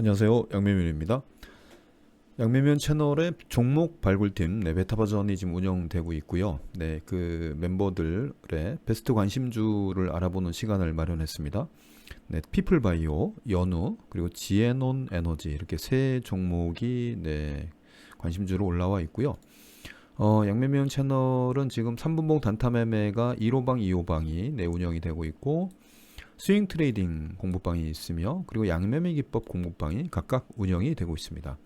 안녕하세요. 양매면입니다. 양매면 채널의 종목 발굴팀 네, 베타 버전이 지금 운영되고 있고요. 네, 그 멤버들의 베스트 관심주를 알아보는 시간을 마련했습니다. 네, 피플 바이오, 연우, 그리고 지에논 에너지 이렇게 세 종목이 네, 관심주로 올라와 있고요. 어, 양매면 채널은 지금 3분봉 단타 매매가 1호방, 2호방이 네, 운영이 되고 있고 스윙 트레이딩 공부방이 있으며 그리고 양매매 기법 공부방이 각각 운영이 되고 있습니다.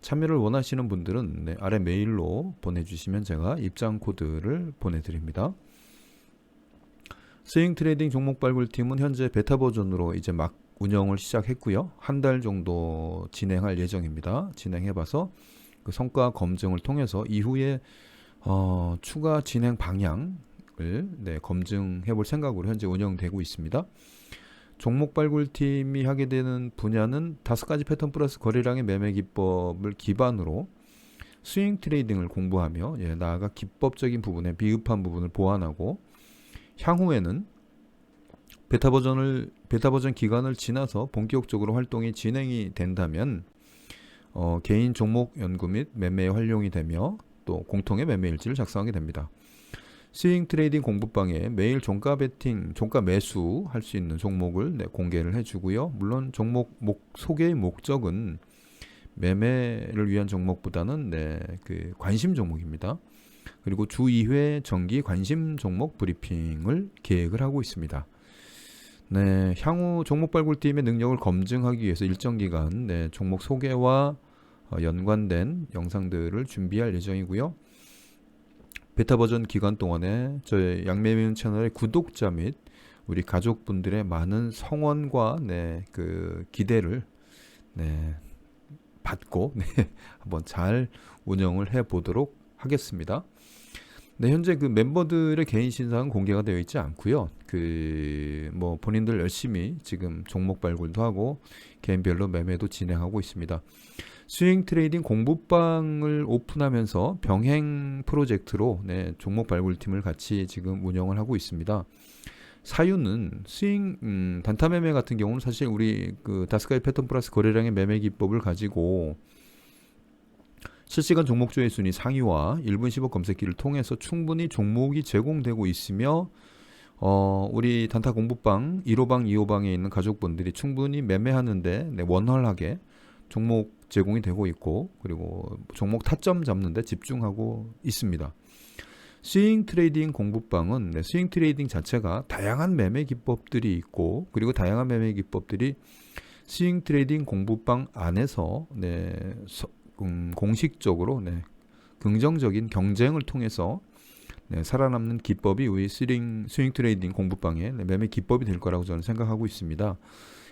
참여를 원하시는 분들은 네, 아래 메일로 보내주시면 제가 입장 코드를 보내드립니다. 스윙 트레이딩 종목 발굴팀은 현재 베타 버전으로 이제 막 운영을 시작했고요. 한 달 정도 진행할 예정입니다. 진행해봐서 그 성과 검증을 통해서 이후에 어, 추가 진행 방향 을 네, 검증해 볼 생각으로 현재 운영되고 있습니다. 종목 발굴팀이 하게 되는 분야는 다섯 가지 패턴 플러스 거래량의 매매 기법을 기반으로 스윙 트레이딩을 공부하며 예, 나아가 기법적인 부분에 비흡한 부분을 보완하고 향후에는 베타 버전을 베타 버전 기간을 지나서 본격적으로 활동이 진행이 된다면 어, 개인 종목 연구 및 매매에 활용이 되며 또 공통의 매매 일지를 작성하게 됩니다. 스윙 트레이딩 공부방에 매일 종가 베팅, 종가 매수 할 수 있는 종목을 네, 공개를 해주고요. 물론 종목 목, 소개의 목적은 매매를 위한 종목보다는 네, 그 관심 종목입니다. 그리고 주 2회 정기 관심 종목 브리핑을 계획을 하고 있습니다. 네, 향후 종목 발굴팀의 능력을 검증하기 위해서 일정 기간 네, 종목 소개와 어, 연관된 영상들을 준비할 예정이고요. 베타 버전 기간 동안에 저희 양매면 채널의 구독자 및 우리 가족분들의 많은 성원과 네, 그 기대를 네, 받고 네, 한번 잘 운영을 해 보도록 하겠습니다. 네, 현재 그 멤버들의 개인 신상은 공개가 되어 있지 않고요. 그 뭐 본인들 열심히 지금 종목 발굴도 하고 개인별로 매매도 진행하고 있습니다. 스윙 트레이딩 공부방을 오픈하면서 병행 프로젝트로 네, 종목 발굴팀을 같이 지금 운영을 하고 있습니다. 사유는 스윙 음, 단타 매매 같은 경우는 사실 우리 그 다스카이 패턴 플러스 거래량의 매매 기법을 가지고 실시간 종목 조회 순위 상위와 1분 15 검색기를 통해서 충분히 종목이 제공되고 있으며 어, 우리 단타 공부방 1호방, 2호방에 있는 가족분들이 충분히 매매하는데 네, 원활하게 종목 제공이 되고 있고 그리고 종목 타점 잡는 데 집중하고 있습니다. 스윙 트레이딩 공부방은 네, 스윙 트레이딩 자체가 다양한 매매 기법들이 있고 그리고 다양한 매매 기법들이 스윙 트레이딩 공부방 안에서 네, 서, 음, 공식적으로 네, 긍정적인 경쟁을 통해서 네, 살아남는 기법이 우리 스윙, 스윙 트레이딩 공부방의 네, 매매 기법이 될 거라고 저는 생각하고 있습니다.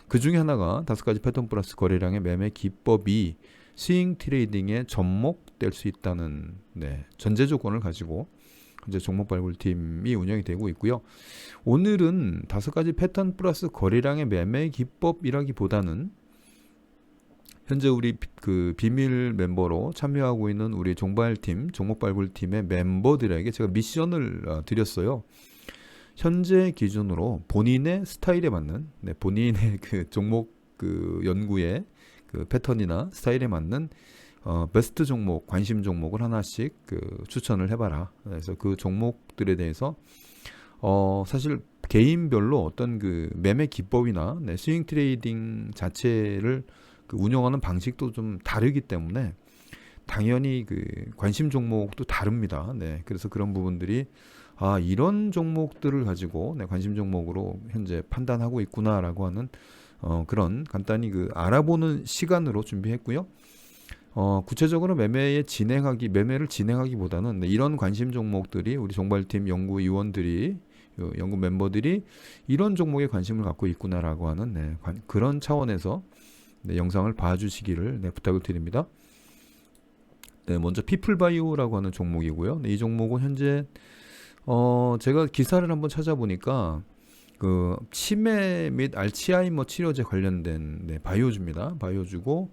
그 중에 하나가 다섯 가지 패턴 플러스 거래량의 매매 기법이 스윙 트레이딩에 접목될 수 있다는 네, 전제 조건을 가지고 현재 종목 발굴 팀이 운영이 되고 있고요. 오늘은 다섯 가지 패턴 플러스 거래량의 매매 기법이라기보다는 현재 우리 그 비밀 멤버로 참여하고 있는 우리 종발팀, 종목 발굴 팀의 멤버들에게 제가 미션을 어, 드렸어요. 현재 기준으로 본인의 스타일에 맞는 네, 본인의 그 종목 그 연구의 그 패턴이나 스타일에 맞는 어, 베스트 종목, 관심 종목을 하나씩 그 추천을 해봐라. 그래서 그 종목들에 대해서 어, 사실 개인별로 어떤 그 매매 기법이나 네, 스윙 트레이딩 자체를 그 운영하는 방식도 좀 다르기 때문에 당연히 그 관심 종목도 다릅니다. 네, 그래서 그런 부분들이 아 이런 종목들을 가지고 내 관심 종목으로 현재 판단하고 있구나라고 하는 어, 그런 간단히 그 알아보는 시간으로 준비했고요. 어, 구체적으로 매매에 진행하기 매매를 진행하기보다는 네, 이런 관심 종목들이 우리 종발팀 연구위원들이 연구 멤버들이 이런 종목에 관심을 갖고 있구나라고 하는 네, 관, 그런 차원에서 네, 영상을 봐주시기를 네, 부탁을 드립니다. 네, 먼저 피플바이오라고 하는 종목이고요. 네, 이 종목은 현재 어, 제가 기사를 한번 찾아보니까 그 치매 및 알츠하이머 치료제 관련된 네, 바이오주입니다. 바이오주고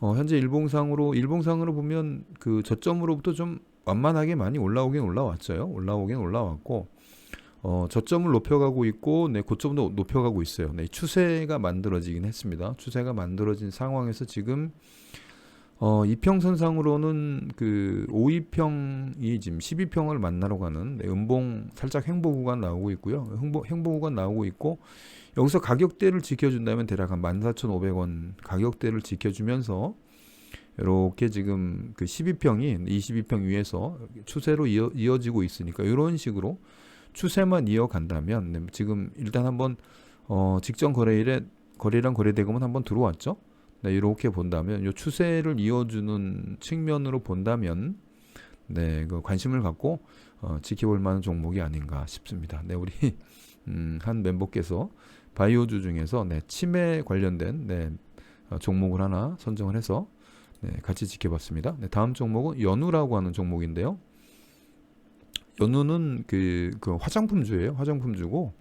어, 현재 일봉상으로 일봉상으로 보면 그 저점으로부터 좀 완만하게 많이 올라오긴 올라왔죠. 올라오긴 올라왔고 어, 저점을 높여가고 있고 네, 고점도 높여가고 있어요. 네, 추세가 만들어지긴 했습니다. 추세가 만들어진 상황에서 지금 어, 이평선상으로는 그 5이평이 지금 12평을 만나러 가는 네, 음봉 살짝 행보 구간 나오고 있고요. 행보, 행보 구간 나오고 있고 여기서 가격대를 지켜준다면 대략 한 14,500원 가격대를 지켜주면서 이렇게 지금 그 12평이 22평 위에서 추세로 이어, 이어지고 있으니까 이런 식으로 추세만 이어간다면 네, 지금 일단 한번 어, 직전 거래일에 거래량 거래 대금은 한번 들어왔죠. 네, 이렇게 본다면 이 추세를 이어주는 측면으로 본다면 네, 그 관심을 갖고 어, 지켜볼 만한 종목이 아닌가 싶습니다. 네, 우리 음, 한 멤버께서 바이오주 중에서 네, 치매 관련된 네, 어, 종목을 하나 선정을 해서 네, 같이 지켜봤습니다. 네, 다음 종목은 연우라고 하는 종목인데요. 연우는 그, 그 화장품주예요. 화장품주고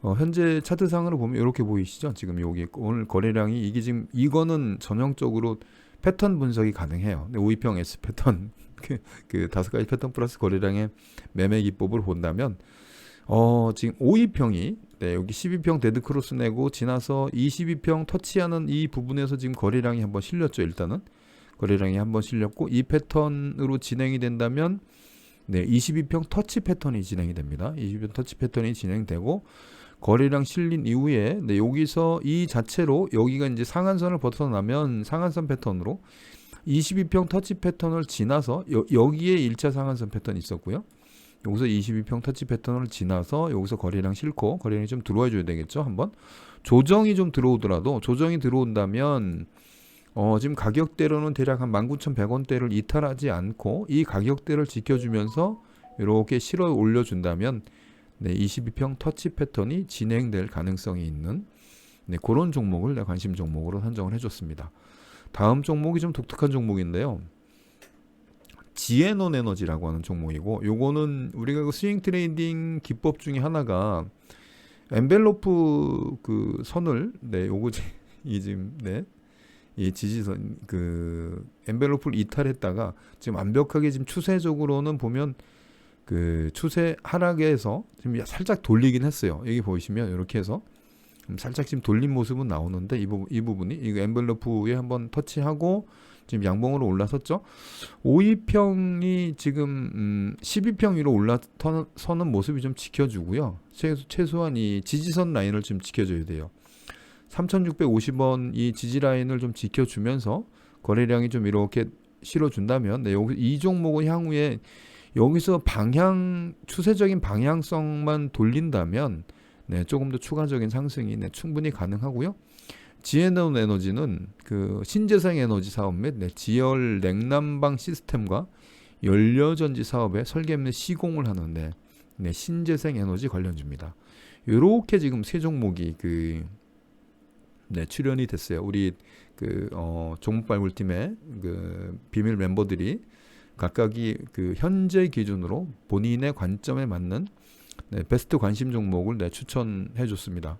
어, 현재 차트상으로 보면 이렇게 보이시죠? 지금 여기 오늘 거래량이 이게 지금 이거는 전형적으로 패턴 분석이 가능해요. 네, 5위평 S 패턴 그, 그 다섯 가지 패턴 플러스 거래량의 매매 기법을 본다면 어, 지금 5위평이 네, 여기 12평 데드 크로스 내고 지나서 22평 터치하는 이 부분에서 지금 거래량이 한번 실렸죠. 일단은 거래량이 한번 실렸고 이 패턴으로 진행이 된다면 네, 22평 터치 패턴이 진행이 됩니다. 22평 터치 패턴이 진행되고 거래량 실린 이후에 네, 여기서 이 자체로 여기가 이제 상한선을 벗어나면 상한선 패턴으로 22평 터치 패턴을 지나서 여, 여기에 1차 상한선 패턴이 있었고요. 여기서 22평 터치 패턴을 지나서 여기서 거래량 싫고 거래량이 좀 들어와 줘야 되겠죠. 한번 조정이 좀 들어오더라도 조정이 들어온다면 어, 지금 가격대로는 대략 한 19,100원대를 이탈하지 않고 이 가격대를 지켜주면서 이렇게 실어 올려준다면 네, 22평 터치 패턴이 진행될 가능성이 있는 네, 그런 종목을 내 관심 종목으로 선정을 해줬습니다. 다음 종목이 좀 독특한 종목인데요. 지에논 에너지라고 하는 종목이고 요거는 우리가 그 스윙 트레이딩 기법 중에 하나가 엔벨로프 그 선을 네 요거 이 지금 네. 이 지지선 그 엔벨로프를 이탈했다가 지금 완벽하게 지금 추세적으로는 보면 그 추세 하락에서 지금 살짝 돌리긴 했어요. 여기 보시면 이렇게 해서 살짝 지금 돌린 모습은 나오는데 이 부분 이 부분이 이거 엔벨로프에 한번 터치하고 지금 양봉으로 올라섰죠. 5위평이 지금 음 12평 위로 올라서는 모습이 좀 지켜주고요. 최소, 최소한 이 지지선 라인을 좀 지켜줘야 돼요. 3,650원 이 지지 라인을 좀 지켜주면서 거래량이 좀 이렇게 실어준다면 네, 여기 이 종목은 향후에 여기서 방향 추세적인 방향성만 돌린다면 네, 조금 더 추가적인 상승이 네, 충분히 가능하고요. 지에논 에너지는 그 신재생 에너지 사업 및 네, 지열 냉난방 시스템과 연료전지 사업에 설계 및 시공을 하는데 네, 신재생 에너지 관련주입니다. 이렇게 지금 세 종목이 그 네, 출연이 됐어요. 우리 그 어, 종목발굴팀의 그 비밀 멤버들이 각각이 그 현재 기준으로 본인의 관점에 맞는 네, 베스트 관심 종목을 네, 추천해 줬습니다.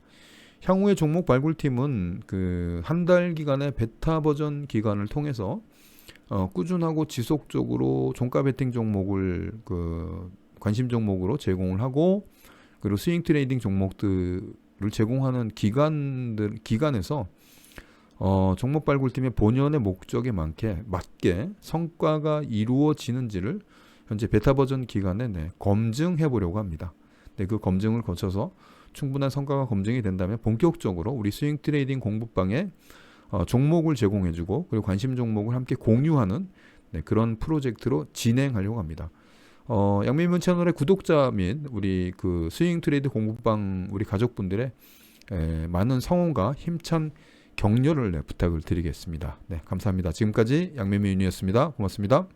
향후의 종목 발굴팀은 그 한 달 기간의 베타 버전 기간을 통해서 어, 꾸준하고 지속적으로 종가 베팅 종목을 그 관심 종목으로 제공을 하고 그리고 스윙 트레이딩 종목들 을 제공하는 기관들 기관에서 어, 종목 발굴팀의 본연의 목적에 맞게 맞게 성과가 이루어지는지를 현재 베타 버전 기간에 네, 검증해 보려고 합니다. 네, 그 검증을 거쳐서 충분한 성과가 검증이 된다면 본격적으로 우리 스윙 트레이딩 공부방에 어, 종목을 제공해주고 그리고 관심 종목을 함께 공유하는 네, 그런 프로젝트로 진행하려고 합니다. 어, 양민문 채널의 구독자 및 우리 그 스윙 트레이드 공부방 우리 가족분들의 에, 많은 성원과 힘찬 격려를 네, 부탁을 드리겠습니다. 네, 감사합니다. 지금까지 양민민이었습니다. 고맙습니다.